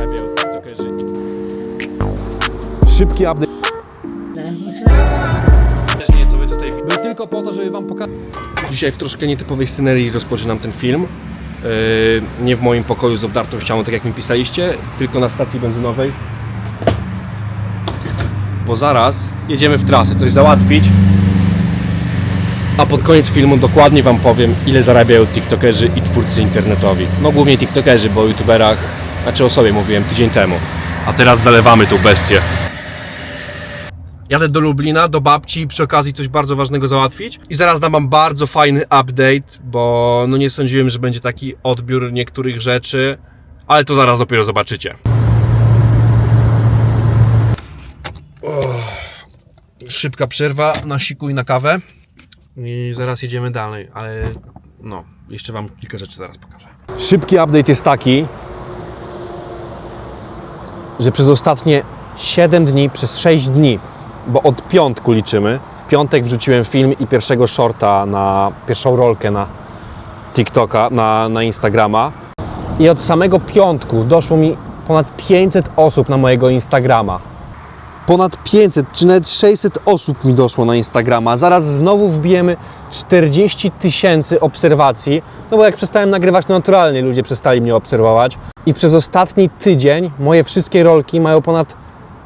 zarabiają tiktokerzy. Szybki update Też nie, co wy tutaj był tylko po to, żeby wam pokazać. Dzisiaj w troszkę nietypowej scenerii rozpoczynam ten film. Yy, nie w moim pokoju z obdartą ścianą, tak jak mi pisaliście, tylko na stacji benzynowej. Bo zaraz jedziemy w trasę, coś załatwić. A pod koniec filmu dokładnie Wam powiem, ile zarabiają TikTokerzy i twórcy internetowi. No głównie TikTokerzy, bo o YouTuberach, znaczy o sobie mówiłem tydzień temu. A teraz zalewamy tą bestię. Jadę do Lublina, do babci, przy okazji coś bardzo ważnego załatwić. I zaraz dam wam bardzo fajny update, bo no nie sądziłem, że będzie taki odbiór niektórych rzeczy, ale to zaraz dopiero zobaczycie. Szybka przerwa na siku i na kawę. I zaraz jedziemy dalej, ale no, jeszcze wam kilka rzeczy zaraz pokażę. Szybki update jest taki, że przez ostatnie 7 dni, przez 6 dni, bo od piątku liczymy, w piątek wrzuciłem film i pierwszego shorta na pierwszą rolkę na TikToka, na, na Instagrama. I od samego piątku doszło mi ponad 500 osób na mojego Instagrama. Ponad 500 czy nawet 600 osób mi doszło na Instagrama. Zaraz znowu wbijemy 40 tysięcy obserwacji. No bo jak przestałem nagrywać, to naturalnie ludzie przestali mnie obserwować. I przez ostatni tydzień moje wszystkie rolki mają ponad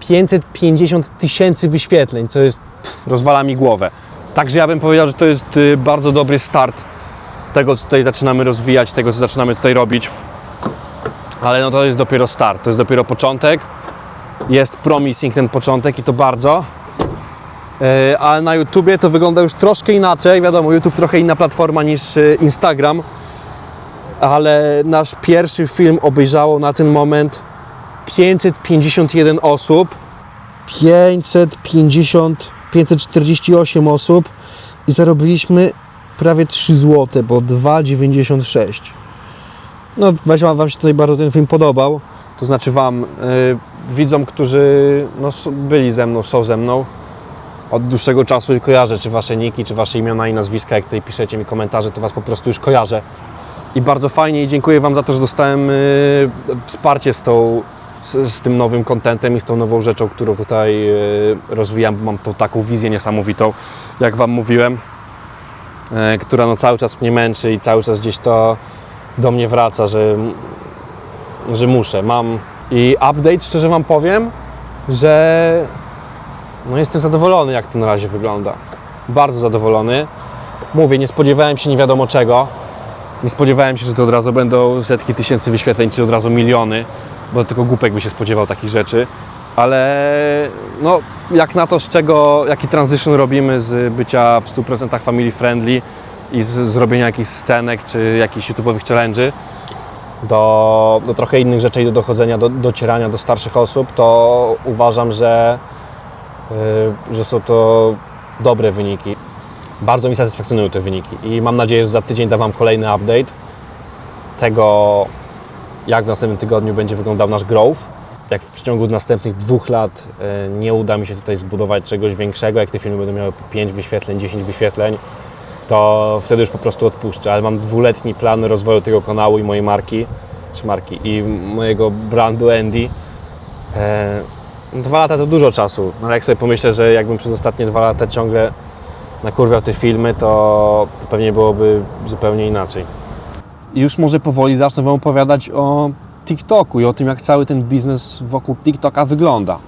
550 tysięcy wyświetleń, co jest pff, rozwala mi głowę. Także ja bym powiedział, że to jest y, bardzo dobry start tego, co tutaj zaczynamy rozwijać, tego, co zaczynamy tutaj robić. Ale no to jest dopiero start, to jest dopiero początek jest promising ten początek i to bardzo. E, Ale na YouTubie to wygląda już troszkę inaczej. Wiadomo, YouTube trochę inna platforma niż e, Instagram. Ale nasz pierwszy film obejrzało na ten moment 551 osób. 550, 548 osób i zarobiliśmy prawie 3 zł, bo 2,96. No, właśnie Wam się tutaj bardzo ten film podobał. To znaczy Wam, y, widzom, którzy no, byli ze mną, są ze mną od dłuższego czasu i kojarzę, czy Wasze niki, czy Wasze imiona i nazwiska, jak tutaj piszecie mi komentarze, to Was po prostu już kojarzę. I bardzo fajnie i dziękuję Wam za to, że dostałem y, wsparcie z, tą, z, z tym nowym kontentem i z tą nową rzeczą, którą tutaj y, rozwijam. Mam tą taką wizję niesamowitą, jak Wam mówiłem, y, która no, cały czas mnie męczy i cały czas gdzieś to do mnie wraca, że że muszę, mam. I update, szczerze Wam powiem, że no jestem zadowolony, jak to na razie wygląda. Bardzo zadowolony. Mówię, nie spodziewałem się nie wiadomo czego. Nie spodziewałem się, że to od razu będą setki tysięcy wyświetleń, czy od razu miliony, bo tylko głupek by się spodziewał takich rzeczy. Ale no, jak na to, z czego, jaki transition robimy z bycia w 100% family friendly i z zrobienia jakichś scenek, czy jakichś YouTube'owych challenge'y, do, do trochę innych rzeczy i do dochodzenia, do docierania do starszych osób, to uważam, że, y, że są to dobre wyniki. Bardzo mi satysfakcjonują te wyniki i mam nadzieję, że za tydzień dam Wam kolejny update tego, jak w następnym tygodniu będzie wyglądał nasz growth. Jak w przeciągu następnych dwóch lat y, nie uda mi się tutaj zbudować czegoś większego, jak te filmy będą miały 5 wyświetleń, 10 wyświetleń, to wtedy już po prostu odpuszczę. Ale mam dwuletni plan rozwoju tego kanału i mojej marki, czy marki, i mojego brandu Andy. E, dwa lata to dużo czasu, no ale jak sobie pomyślę, że jakbym przez ostatnie dwa lata ciągle nakurwiał te filmy, to, to pewnie byłoby zupełnie inaczej. I już może powoli zacznę Wam opowiadać o TikToku i o tym, jak cały ten biznes wokół TikToka wygląda.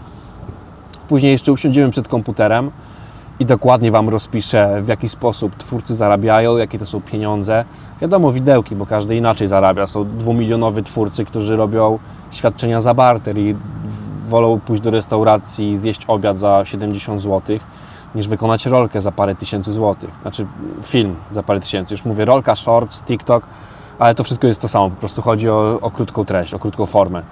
Później jeszcze usiądziemy przed komputerem i dokładnie Wam rozpiszę, w jaki sposób twórcy zarabiają, jakie to są pieniądze. Wiadomo, widełki, bo każdy inaczej zarabia. Są dwumilionowi twórcy, którzy robią świadczenia za barter i wolą pójść do restauracji i zjeść obiad za 70 zł, niż wykonać rolkę za parę tysięcy złotych. Znaczy film za parę tysięcy. Już mówię, rolka, shorts, TikTok, ale to wszystko jest to samo. Po prostu chodzi o, o krótką treść, o krótką formę.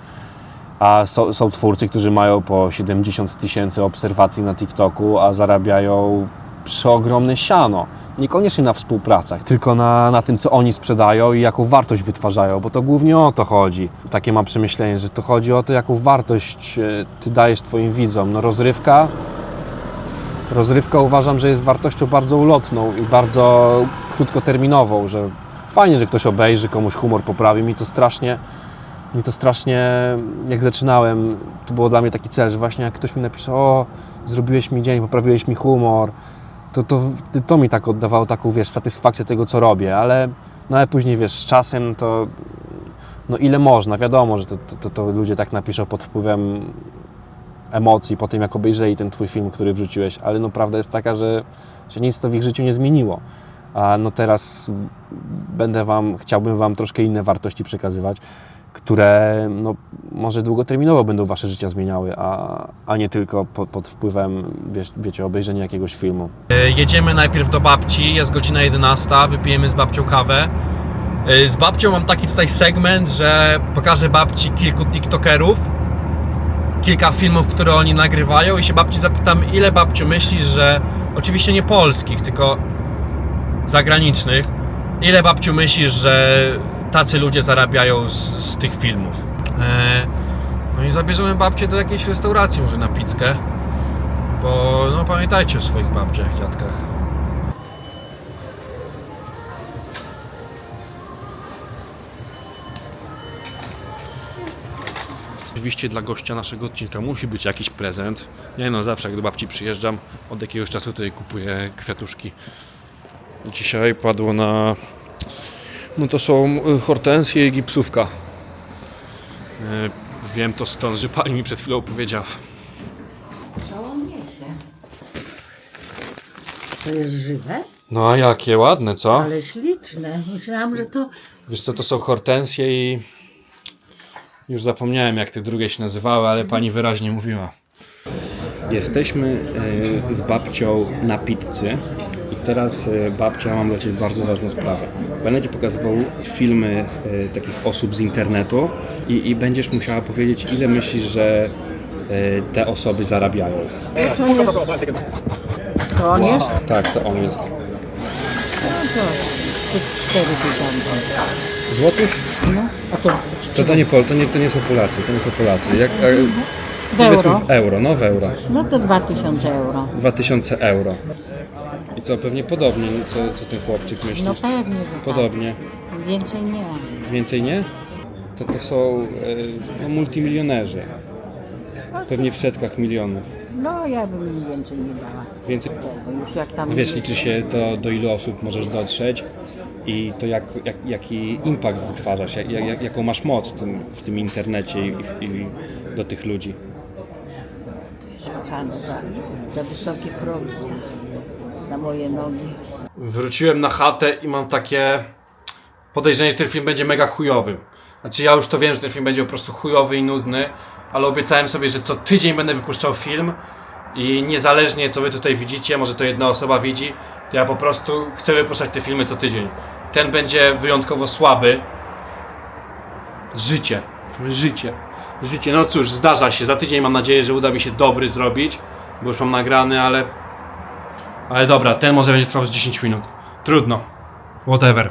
A są, są twórcy, którzy mają po 70 tysięcy obserwacji na TikToku, a zarabiają przeogromne siano. Niekoniecznie na współpracach, tylko na, na tym, co oni sprzedają i jaką wartość wytwarzają, bo to głównie o to chodzi. Takie mam przemyślenie, że to chodzi o to, jaką wartość e, ty dajesz twoim widzom. No rozrywka, rozrywka uważam, że jest wartością bardzo ulotną i bardzo krótkoterminową, że fajnie, że ktoś obejrzy, komuś humor poprawi, mi to strasznie mi to strasznie, jak zaczynałem, to było dla mnie taki cel, że właśnie jak ktoś mi napisze, o, zrobiłeś mi dzień, poprawiłeś mi humor, to, to, to mi tak oddawało taką, wiesz, satysfakcję tego, co robię, ale, no ale później, wiesz, z czasem to, no ile można, wiadomo, że to, to, to, to ludzie tak napiszą pod wpływem emocji po tym, jak obejrzeli ten Twój film, który wrzuciłeś, ale no prawda jest taka, że, że nic to w ich życiu nie zmieniło. A no teraz będę Wam, chciałbym Wam troszkę inne wartości przekazywać, które no, może długoterminowo będą Wasze życia zmieniały, a, a nie tylko pod, wpływem, wiesz, wiecie, obejrzenia jakiegoś filmu. E, Jedziemy najpierw do babci, jest godzina 11, wypijemy z babcią kawę. E, Z babcią mam taki tutaj segment, że pokażę babci kilku TikTokerów, kilka filmów, które oni nagrywają i się babci zapytam, ile babciu myślisz, że oczywiście nie polskich, tylko zagranicznych, ile babciu myślisz, że tacy ludzie zarabiają z, z tych filmów? E, No i zabierzemy babcię do jakiejś restauracji, może na pizzkę. Bo no pamiętajcie o swoich babciach, dziadkach. Oczywiście dla gościa naszego odcinka musi być jakiś prezent. Nie no, zawsze jak do babci przyjeżdżam, od jakiegoś czasu tutaj kupuję kwiatuszki. Dzisiaj padło na... No to są y, hortensje i gipsówka. Y, Wiem to stąd, że pani mi przed chwilą powiedziała. Żołnierze. To jest żywe, No a jakie ładne, co? ale śliczne. Myślałam, że to Wiesz co, to są hortensje i już zapomniałem jak te drugie się nazywały, ale pani wyraźnie mówiła. Jesteśmy e, z babcią na pizzy i teraz e, babcia, mam dla Ciebie bardzo ważną sprawę. Będę Ci pokazywał filmy e, takich osób z internetu i, i będziesz musiała powiedzieć, ile myślisz, że e, te osoby zarabiają. to on jest. Tak, to on jest. No to to cztery tysiące. Złotych? No, a to To, to, nie, Pol- to, nie, to nie są Polacy, to nie są Polacy. Jak, e, w euro. w euro, no w euro. No to dwa tysiące euro. 2000 euro. I co, pewnie podobnie, co, co ten chłopczyk myśli? No pewnie, że tak. Podobnie. Więcej nie. Więcej nie? To to są e, no, multimilionerzy. Pewnie w setkach milionów. No ja bym im więcej nie dała. Więcej. Bo już jak tam... Wiesz, liczy się to, do ilu osób możesz dotrzeć i to jak, jak, jaki impact wytwarzasz, jak, jak, jaką masz moc w tym, w tym internecie i, i, i do tych ludzi. Kochany, za, za wysokie progi za moje nogi. Wróciłem na chatę i mam takie podejrzenie, że ten film będzie mega chujowy. Znaczy ja już to wiem, że ten film będzie po prostu chujowy i nudny, ale obiecałem sobie, że co tydzień będę wypuszczał film i niezależnie co wy tutaj widzicie, może to jedna osoba widzi, to ja po prostu chcę wypuszczać te filmy co tydzień. Ten będzie wyjątkowo słaby. Życie. Życie. Życie. No cóż, zdarza się. Za tydzień mam nadzieję, że uda mi się dobry zrobić, bo już mam nagrany, ale ale dobra, ten może będzie trwał z 10 minut. Trudno. Whatever.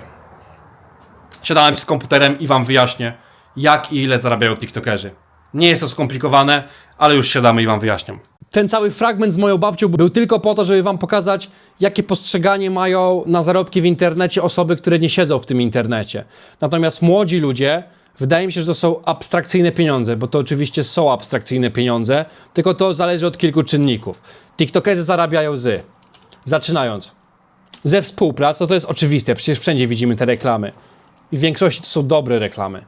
Siadałem z komputerem i wam wyjaśnię, jak i ile zarabiają TikTokerzy. Nie jest to skomplikowane, ale już siadamy i wam wyjaśniam. Ten cały fragment z moją babcią był tylko po to, żeby wam pokazać, jakie postrzeganie mają na zarobki w internecie osoby, które nie siedzą w tym internecie. Natomiast młodzi ludzie, wydaje mi się, że to są abstrakcyjne pieniądze, bo to oczywiście są abstrakcyjne pieniądze, tylko to zależy od kilku czynników. TikTokerzy zarabiają z, zaczynając, ze współprac, no to jest oczywiste, przecież wszędzie widzimy te reklamy. I w większości to są dobre reklamy.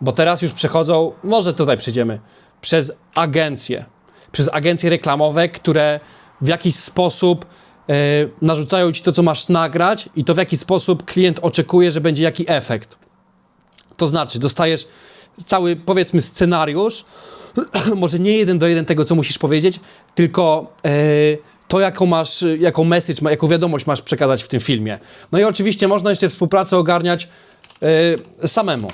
Bo teraz już przechodzą, może tutaj przejdziemy, przez agencje. Przez agencje reklamowe, które w jakiś sposób e, narzucają ci to, co masz nagrać, i to w jaki sposób klient oczekuje, że będzie jaki efekt. To znaczy, dostajesz cały, powiedzmy, scenariusz, może nie jeden do jeden tego, co musisz powiedzieć, tylko e, to, jaką masz, jaką message, jaką wiadomość masz przekazać w tym filmie. No i oczywiście można jeszcze współpracę ogarniać e, samemu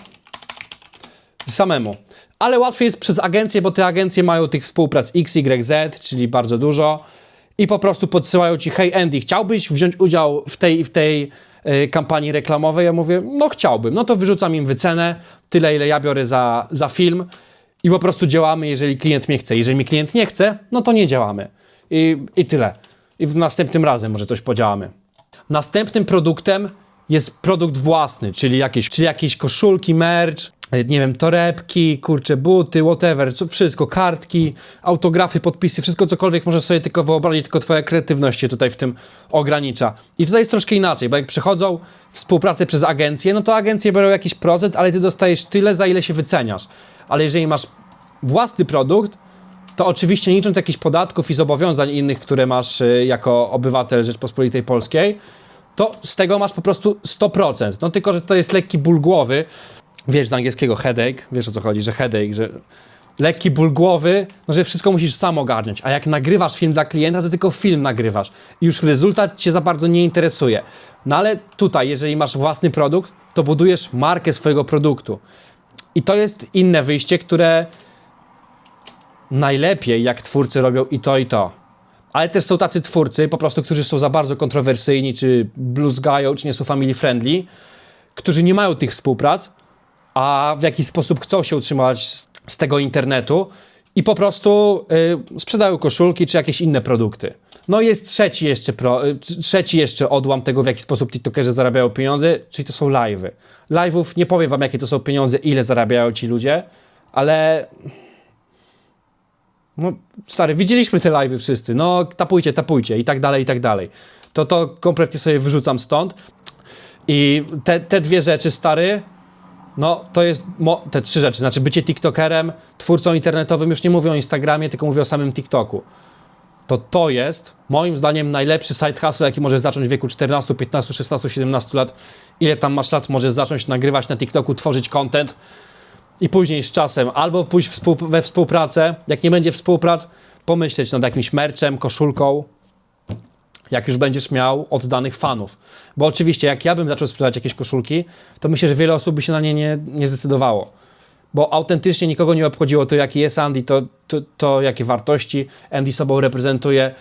samemu. Ale łatwiej jest przez agencje, bo te agencje mają tych współprac XYZ, czyli bardzo dużo i po prostu podsyłają ci, hej Andy, chciałbyś wziąć udział w tej i w tej e, kampanii reklamowej? Ja mówię, no chciałbym. No to wyrzucam im wycenę, tyle ile ja biorę za, za film i po prostu działamy, jeżeli klient mnie chce. Jeżeli mi klient nie chce, no to nie działamy. I, i tyle. I w następnym razem może coś podziałamy. Następnym produktem jest produkt własny, czyli jakieś, czyli jakieś koszulki, merch, e, nie wiem, torebki, kurcze, buty, whatever, co, wszystko, kartki, autografy, podpisy, wszystko cokolwiek możesz sobie tylko wyobrazić, tylko twoja kreatywność się tutaj w tym ogranicza. I tutaj jest troszkę inaczej, bo jak przychodzą współpracę przez agencję, no to agencje biorą jakiś procent, ale ty dostajesz tyle, za ile się wyceniasz. Ale jeżeli masz własny produkt, to oczywiście nie licząc jakichś podatków i zobowiązań innych, które masz y, jako obywatel Rzeczpospolitej Polskiej, to z tego masz po prostu 100%. No tylko, że to jest lekki ból głowy. Wiesz z angielskiego headache, wiesz o co chodzi, że headache, że lekki ból głowy, no że wszystko musisz sam ogarniać. A jak nagrywasz film dla klienta, to tylko film nagrywasz. I już rezultat cię za bardzo nie interesuje. No ale tutaj, jeżeli masz własny produkt, to budujesz markę swojego produktu. I to jest inne wyjście, które najlepiej, jak twórcy robią i to, i to. Ale też są tacy twórcy, po prostu, którzy są za bardzo kontrowersyjni, czy bluzgają, czy nie są family friendly, którzy nie mają tych współprac, a w jakiś sposób chcą się utrzymać z, tego internetu i po prostu y, sprzedają koszulki, czy jakieś inne produkty. No i jest trzeci jeszcze, pro, y, trzeci jeszcze odłam tego, w jaki sposób TikTokerzy zarabiają pieniądze, czyli to są live'y. Live'ów nie powiem wam, jakie to są pieniądze, ile zarabiają ci ludzie, ale no, stary, widzieliśmy te live'y wszyscy. No, tapujcie, tapujcie i tak dalej, i tak dalej. To to kompletnie sobie wyrzucam stąd. I te, te dwie rzeczy, stary, no to jest te trzy rzeczy. Znaczy, bycie TikTokerem, twórcą internetowym, już nie mówię o Instagramie, tylko mówię o samym TikToku. To to jest, moim zdaniem, najlepszy side hustle, jaki możesz zacząć w wieku 14, 15, 16, 17 lat. Ile tam masz lat, możesz zacząć nagrywać na TikToku, tworzyć content i później z czasem albo pójść we współpracę, jak nie będzie współprac, pomyśleć nad jakimś merchem, koszulką, jak już będziesz miał oddanych fanów. Bo oczywiście, jak ja bym zaczął sprzedawać jakieś koszulki, to myślę, że wiele osób by się na nie nie, nie zdecydowało. Bo autentycznie nikogo nie obchodziło to, jaki jest Andy, to, to, to jakie wartości Andy sobą reprezentuje,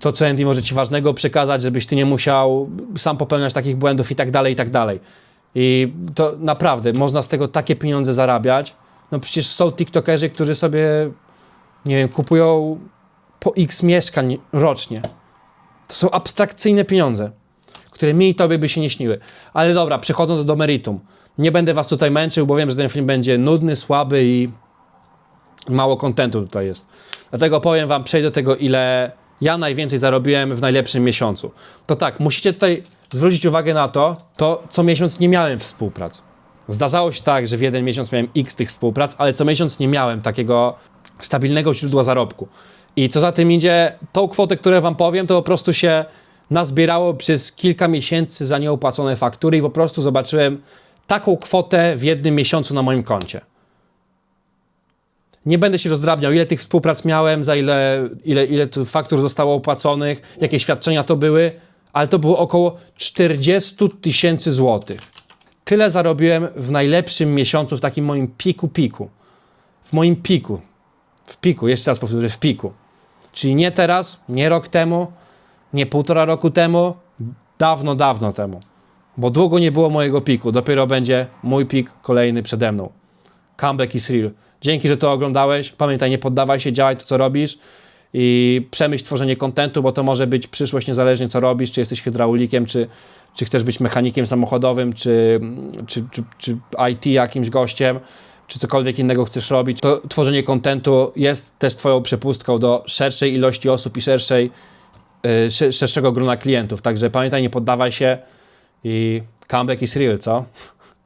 to, co Andy może ci ważnego przekazać, żebyś ty nie musiał sam popełniać takich błędów i tak dalej, i tak dalej. I to naprawdę, można z tego takie pieniądze zarabiać. No przecież są TikTokerzy, którzy sobie, nie wiem, kupują po x mieszkań rocznie. To są abstrakcyjne pieniądze, które mi i tobie by się nie śniły. Ale dobra, przechodząc do meritum. Nie będę was tutaj męczył, bo wiem, że ten film będzie nudny, słaby i mało kontentu tutaj jest. Dlatego powiem wam, przejdę do tego, ile ja najwięcej zarobiłem w najlepszym miesiącu. To tak, musicie tutaj zwrócić uwagę na to, to co miesiąc nie miałem współprac. Zdarzało się tak, że w jeden miesiąc miałem x tych współprac, ale co miesiąc nie miałem takiego stabilnego źródła zarobku. I co za tym idzie, tą kwotę, którą wam powiem, to po prostu się nazbierało przez kilka miesięcy za nieopłacone faktury i po prostu zobaczyłem taką kwotę w jednym miesiącu na moim koncie. Nie będę się rozdrabniał, ile tych współprac miałem, za ile, ile, ile tu faktur zostało opłaconych, jakie świadczenia to były, ale to było około 40 tysięcy złotych. Tyle zarobiłem w najlepszym miesiącu, w takim moim piku piku. W moim piku. W piku, jeszcze raz powtórzę, w piku. Czyli nie teraz, nie rok temu, nie półtora roku temu, dawno, dawno temu. Bo długo nie było mojego piku. Dopiero będzie mój pik kolejny przede mną. Comeback is real. Dzięki, że to oglądałeś. Pamiętaj, nie poddawaj się, działaj to, co robisz i przemyśl tworzenie kontentu, bo to może być przyszłość niezależnie co robisz, czy jesteś hydraulikiem, czy, czy chcesz być mechanikiem samochodowym, czy, czy, czy, czy IT jakimś gościem, czy cokolwiek innego chcesz robić. To tworzenie kontentu jest też twoją przepustką do szerszej ilości osób i szerszej, yy, sze- szerszego grona klientów. Także pamiętaj, nie poddawaj się i comeback is real, co?